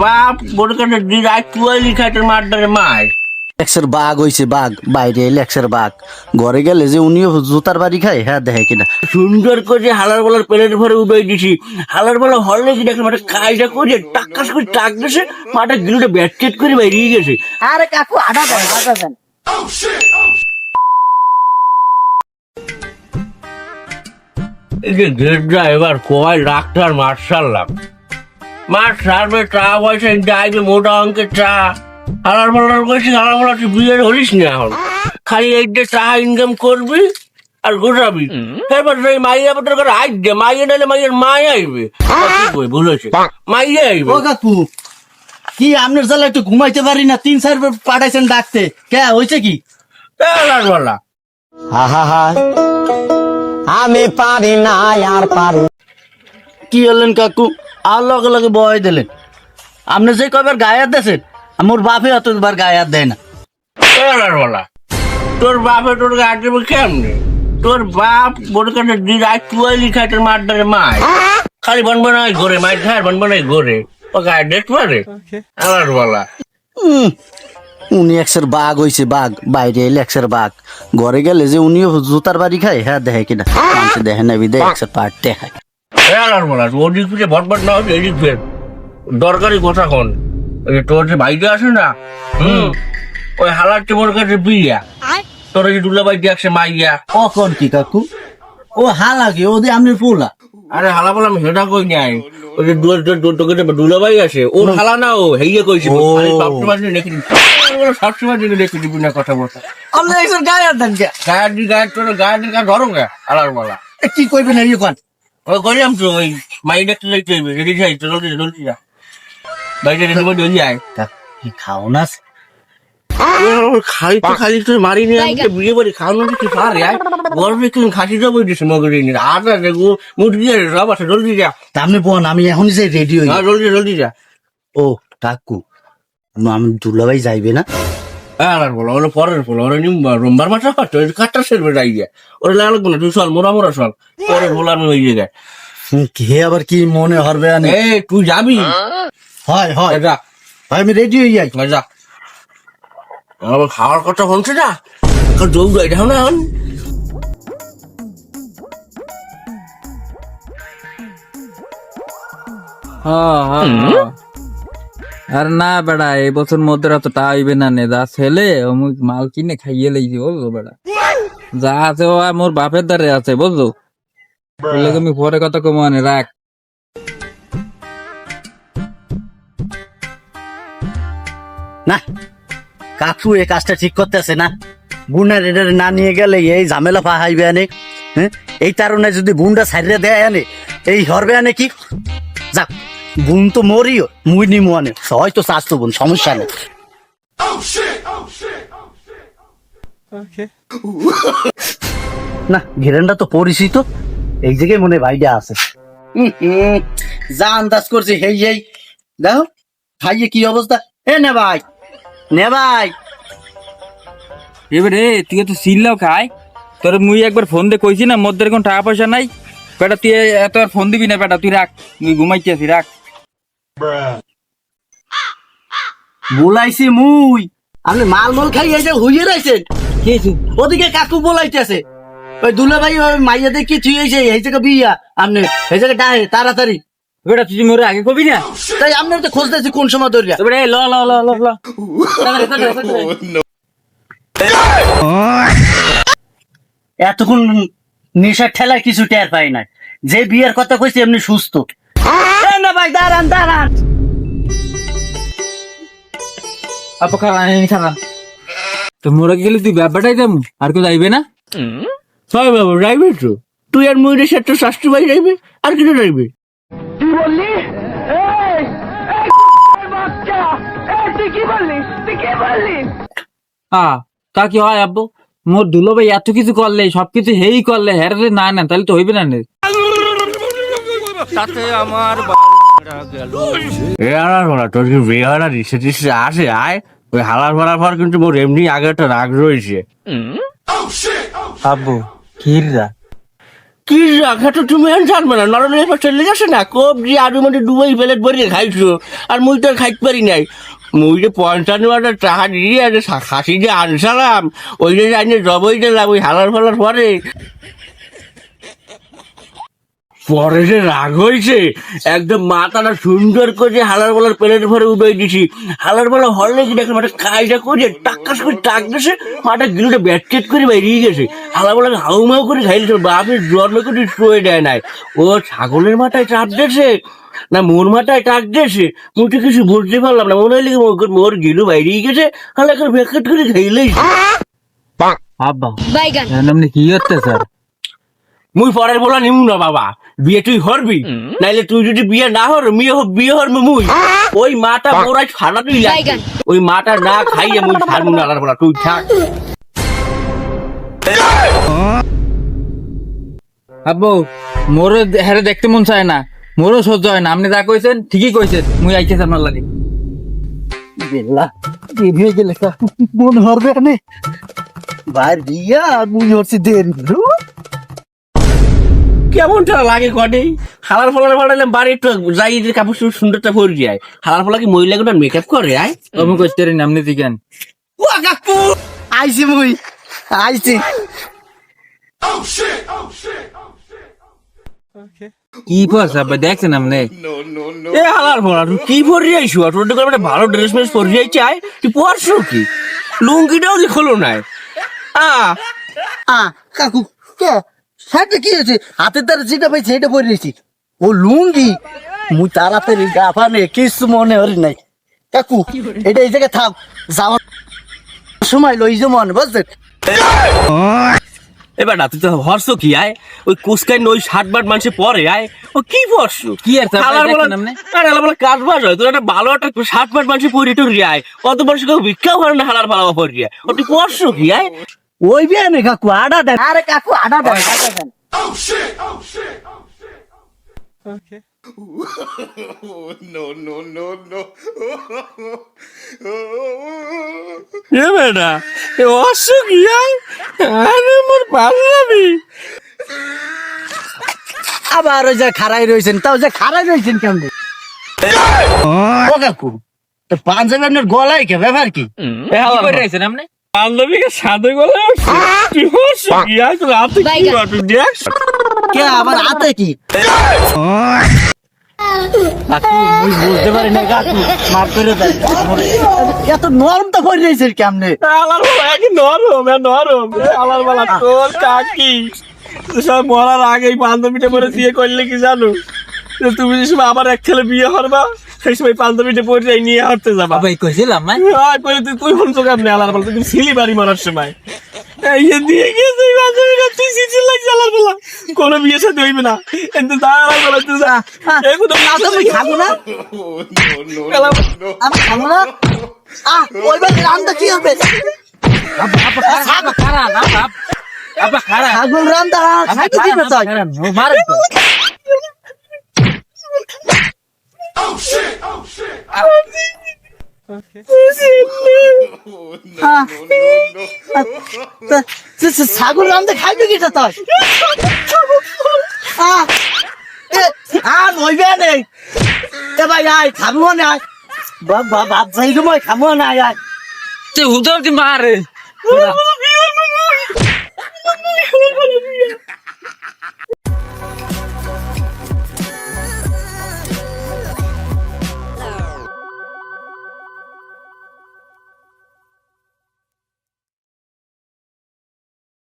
বাপ করেন দিন আজ চুয়াল্লিশ খাটের মারটারে মার লেক্সের বাঘ হইছে বাঘ বাইরে লেক্সের বাঘ। ঘরে গেলে যে উনিও জুতার বাড়ি খায় হ্যাঁ দেখে কিনা। সুন্দর করে হালার বলার প্লেট ভরে উঠে দিছি। হালার বলা হলে কি দেখলাম একটা কাজটা করে টাক্কাস করে টাক দিছে মাটা গিলুটা ব্যাটকেট করে বেরিয়ে গেছে। আরে কাকু আধা দেন আধা দেন। এই যে এবার কয় ডাক্তার মার সারলাম মার সারবে চা পয়সা যাইবে মোটা অঙ্কের চা। হালার বলার কইছি হালার বলার তুই বিয়ের হলিস না এখন? খালি এইটা চা ইনকাম করবি আর গোটাবি। এবার সেই মাইয়া পত্র করে আইবে মাইয়া নাহলে মাইয়ের মাই আইবে। ভুল হয়েছে মাইয়া আইবে। ও কাকু কি আপনার জ্বালা একটু ঘুমাইতে পারি না? তিন চার পাঠাইছেন ডাকতে। কে হয়েছে কি? হালার আমি পারি না আর পারি কি হলেন কাকু? আর লগে লগে বয় দিলেন। আপনি যে কবার গায়ে দিয়েছেন আমার বাপে অতবার গায়ে হাত দেয় না। তোর বাপে তোর গায়ে দেবে কেমনে? তোর বাপ মনে করেন দিন আজ চুয়াল্লিশ খাটের মার খালি বন বনাই ঘরে মাই খায় বন বনাই ঘরে। ও গায়ে দেখতে পারে হালার বলা। উনি একশের বাঘ হইছে বাঘ। বাইরে লেক্সের বাঘ। ঘরে গেলে যে উনিও জুতার বাড়ি খায় হ্যাঁ দেখে কিনা। দেখে না বিদে একশের পাট দেখায়। হালার বলা ওদিক পিছিয়ে ভটভট না হচ্ছে এদিক ফের দরকারি কথা কোন? ওই যে তোর যে বাইরে আসে না হুম? ওই হালার টেমোর কাছে বিয়া। তোর যে দুলাবাই দেখছে মাইয়া। কখন কি কাকু? ও হালাকি ও দিয়ে আপনার পোলা। আরে হালা বললাম হেটা কই নাই। ওই যে দুয়ার দুয়ার দুয়ার তোকে দুলাবাই আছে ও হালা না ও হেইয়ে কইছে। ও। সবসময় রেখে দিবি। সবসময় জন্য রেখে দিবি না কথা বলতে আপনি একশের গায়ে হাত দেন কে? গায়ের দি গায়ের তোর গায়ের দি গায়ে ধরো গা বলা এ, কি কইবেন এই কোন? ওই করিলাম তো ওই মাই দেখতে লাগতে হইবে রেডি যাই তো জলদি জলদি যা বাইরে রেডি করে জলদি আয় খাও না খালি তো খালি তো মারি নিয়ে আমি তো বিয়ে বাড়ি খাওয়ানো কি পারে আয় গরমে একটু খাসি যাব দিছে মগরে নিয়ে আর আছে গো মুরগি আছে সব আছে জলদি যা তা আপনি বোন আমি এখনই যে রেডি হই জলদি জলদি যা ও কাকু আমি দুলাভাই যাইবে না আর বলো ওরা পরের বলো ওরা রোমবার মাসে ওই কাঠটা সেরবে যাই গিয়া। ওরা লাগবে না তুই চল মোরা মোরা চল পরের বলে আমি ওই জায়গায়। কে আবার কি মনে হরবে আনে? এ তুই যাবি? হয় হয়। যা। হয় আমি রেডি হই যাই। যা। আবার খাওয়ার কথা বলছে না এখন দৌড় এটা না এখন। আর না বেড়া, এই বছর মধ্যে অত টাইবে না নে, যা ছেলে, অমুক মাল কিনে খাইয়ে লাইছি বুঝলো বেড়া? যা আছে ও মোর বাপের দ্বারে আছে বুঝলো বললে তুমি পরে কথা কমানে রাখ। না, কাকু এই কাজটা ঠিক করতেছে না। বুনার এটা না নিয়ে গেলে এই ঝামেলা পাহাইবে আনে হ্যাঁ? এই কারণে যদি বুনটা সাইডে দেয় আনে, এই হরবে আনে কি? যাক। বুন তো মরিও মুই নিমু আনে। হয়তো স্বাস্থ্য বোন সমস্যা নেই। না ঘেরেনটা তো পরিচিত এই জায়গায় মনে ভাইটা আছে। যা আন্দাজ করছি হেই হেই। দেখো খাইয়ে কি অবস্থা? এ নে ভাই নে ভাই। এবারে তুই তো সিল্লাও খাই তোর মুই একবার ফোন দিয়ে কইছি না মধ্যে কোন টাকা পয়সা নাই। বেটা তুই এত আর ফোন দিবি না বেটা তুই রাখ। তুই ঘুমাইতে আছি রাখ। বলাইছি মুই আপনি মাল মল খাই যে হইয়ে ওদিকে কাকু বলাইতেছে। ওই দুলা ভাই ওই মাইয়া দেখি তুই হয়েছে এই জায়গা বিয়া। আপনি এই জায়গা ডাহে তাড়াতাড়ি। বেটা তুই মোরে আগে কবি না? তাই আপনার তো খুঁজতেছি কোন সময় ধরিয়া। ল ল ল ল ল। এতক্ষণ নেশার ঠেলায় কিছু টের পাই না যে বিয়ের কথা কইছি এমনি সুস্থ। ভাই দাঁড়ান দাঁড়ান আপা খারান খারান তো মোরা গেলে তুই ব্যাপারটাই দেব? আর কেউ যাইবে না? হয় বাবু যাইবে তো তুই আর ময়ূরের সাথে শাস্ত্র ভাই যাইবে আর কিছু যাইবে। হ্যাঁ তা কি হয় আব্বু? মোর দুলো ভাই এত কিছু করলে সবকিছু হেই করলে হ্যাঁ রে না না তাহলে তো হইবে না রে এ আর তোর কি বিয়ে হয় না? রিসে টিসে আসে আয়। ওই হালার ফালার পর কিন্তু মোর এমনি আগে একটা রাগ রয়েছে। আব্বু কিররা কি রাখা তো তুমি আর জানবে না। নরম এবার চলে গেছে না? কবজি আলু মধ্যে ডুবাই প্লেট ভরিয়ে খাইছো। আর মুই তো খাইতে পারি নাই। মুই যে পঞ্চান্ন হাজার টাকা দিয়ে খাসি যে আনসালাম ওই যে জানি জবই দিলাম ওই হালার ফালার পরে। পরে যে রাগ হয়েছে একদম মাথাটা সুন্দর করে হালার বলার প্লেট ভরে উদয় দিছি। হালার বলা হলে কি দেখলাম একটা কাজটা করে টাক্কাস করে টাক দিছে মাটা গিলুটা ব্যাটকেট করে বেরিয়ে গেছে। হালার বলা হাউ মাউ করে খাইছে বাপের জন্ম করে শুয়ে দেয় নাই। ও ছাগলের মাথায় চাপ দিয়েছে না মোর মাথায় টাক দিয়েছে তো কিছু বুঝতে পারলাম না। মনে হইলে মোর- মোর গিলু বাইরেই গেছে হালা করে ব্যাটকেট করে খাইলেই আব্বা বাইগান। এমনি কি হচ্ছে স্যার? মুই পরের বলা নিমু না বাবা। বিয়ে তুই হরবি? নাইলে তুই যদি বিয়ে না হর হ- বিয়ে হরবে মুই। ওই মাটা মোরাই খানা তুই। ওই মাটা না খাইয়ে মুই ছাড়বো না আলার বলা তুই থাক। আব্বু মোরও হ্যারে দেখতে মন চায় না। মোরও সহ্য হয় না। আপনি যা কইছেন ঠিকই কইছেন। মুই আইতেছি আপনার লাগে। বেলা হয়ে গেলে মন হরবে নে বাইর দিয়া মুই হচ্ছে দেরি। কেমনটা লাগে কটে হালার ফলার ফলাইলাম বাড়ি একটু যাই যে কাপড় চোপড় সুন্দরটা পরে যায়। হালার ফলা কি মহিলাগুলো মেকআপ করে আয়? আমি কইতে পারি না আপনি দিকেন কাকু! আইছি মুই আইছি। কি করছে আব্বা দেখছেন আপনি এ হালার ফলা তুই কি পরে আর তোর দোকানে একটা ভালো ড্রেস মেস পরে যাই চাই তুই পরশু কি? লুঙ্গিটাও দি খোলো নাই। আ। আ কাকু কে? সাথে কি হয়েছে? হাতের দ্বারা যেটা পাইছে সেটা পরে নিয়েছি। ও লুঙ্গি? মুই তাড়াতাড়ি গাফানে কিছু মনে হরি নাই। কাকু এটা এই জায়গায় থাক যাওয়ার সময় লই যে মনে বুঝছেন? এবার না তুই তো হর্ষ কি আয়? ওই কুসকাই ওই ষাট বার মানুষে পরে আয়। ও কি হর্ষ কি আর বলা আপনি? বলা কাজ বাজ হয়। তোর একটা ভালো একটা ষাট বার মানুষে পরি টরি আয়। কত বর্ষ কেউ ভিক্ষাও করে না হালার ভালো পরি আয়। ও তুই হর্ষ কি আয়? ওই বিয়ে নে কাকু আডা দেন। আরে কাকু আডা দেন আডা দেন। এ বেটা এ কি আরে মোর পাগলামি আবার ওই যে খারাই রয়েছেন তাও যে খারাই রয়েছেন কেমন? ও কাকু তো পাঞ্জাবি আপনার গলায় কে ব্যাপার কি? আপনি? বান্ধবীকে সাথে গলে তুই কি কি তুই দেখ। কে আবার হাতে কি? কাকু মুই বুঝতে পারি না কাকু করে এত নরম তো করে রয়েছে কেমনে? আলার বালা কি নরম এ নরম এ আলার বালা তোর কাকি। তুই সব মরার আগেই বান্ধবীটা পরে বিয়ে করলে কি জানো? তুমি যে সময় আবার এক ছেলে বিয়ে করবা সেই সময় বান্ধবীটা পরে যাই নিয়ে হাঁটতে যাবা। ভাই কইছিলাম না কই তুই তুই শুনছো কেমনে আলার বালা? তুই ছিলি বাড়ি মারার সময়। এই যে দিয়ে গেছে এই বান্ধবীটা তুই সিটি লাগছে আলার বালা। কোনো বিয়ে সাথে হইবে না। কিন্তু তা আলার বালা তুই যা। এগুলো তুমি খাব না। আমি খাব না। আহ ওই বার রান্না কি হবে? আব্বা খারাপ। আব্বা আব্বা খারাপ ছাগল রান্না খাইতে দিবে তাই মারেন তো। আহ, তা- তা- তা- ছাগল রান্না খাইবে কি তাই আর এ ভাই আয় খাব না বাপ বাপ যাই গো মই খাব না আয় তুই হুদর দি মারে